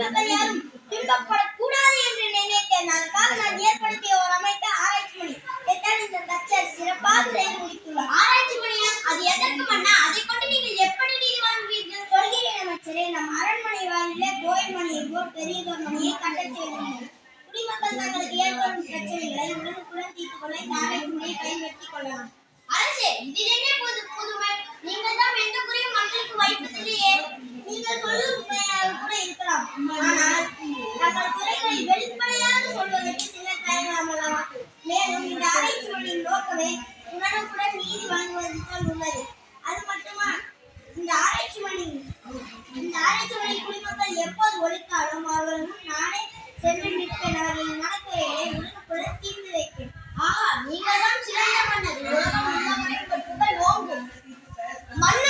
மக்கள் யாரும் துன்பப்படக்கூடாது என்று நினைத்தேன். அதற்காக நான் ஏற்படுத்திய ஒரு அமைப்பு ஆராய்ச்சி மணி எத்தான் இந்த தச்சர் சிறப்பாக செய்து முடித்துள்ளார் ஆராய்ச்சி மணியா அது எதற்கும் அண்ணா அதை கொண்டு நீங்கள் எப்படி நீதி வாங்குவீர்கள்? சொல்கிறேன் அமைச்சரே நம் அரண்மனை வாயில கோயில் மணியை போல் பெரியதொரு மணியை கட்டச் செய்துள்ளோம். குடிமக்கள் தங்களுக்கு ஏற்படும் பிரச்சனைகளை உடனுக்குடன் தீர்த்து கொள்ள இந்த ஆராய்ச்சி மணியை பயன்படுத்திக் கொள்ளலாம். அரசே இதிலே புது புது ஆகவே உடனுக்குடன் நீதி வழங்குவதில் உள்ளது. அது மட்டுமா? இந்த ஆராய்ச்சி மணி. இந்த ஆராய்ச்சி மணி குடிமக்கள் எப்போது ஒழித்தாலும் அவர்கள் நானே சென்று நிற்பேன் அவர்களின் மனக்குறைகளை உடனுக்குடன் தீர்த்து வைப்பேன். ஆஹா நீங்கள் தான் சிறந்த மன்னர் உலகம் உள்ள மன்னர் ஓங்கும். மன்னர்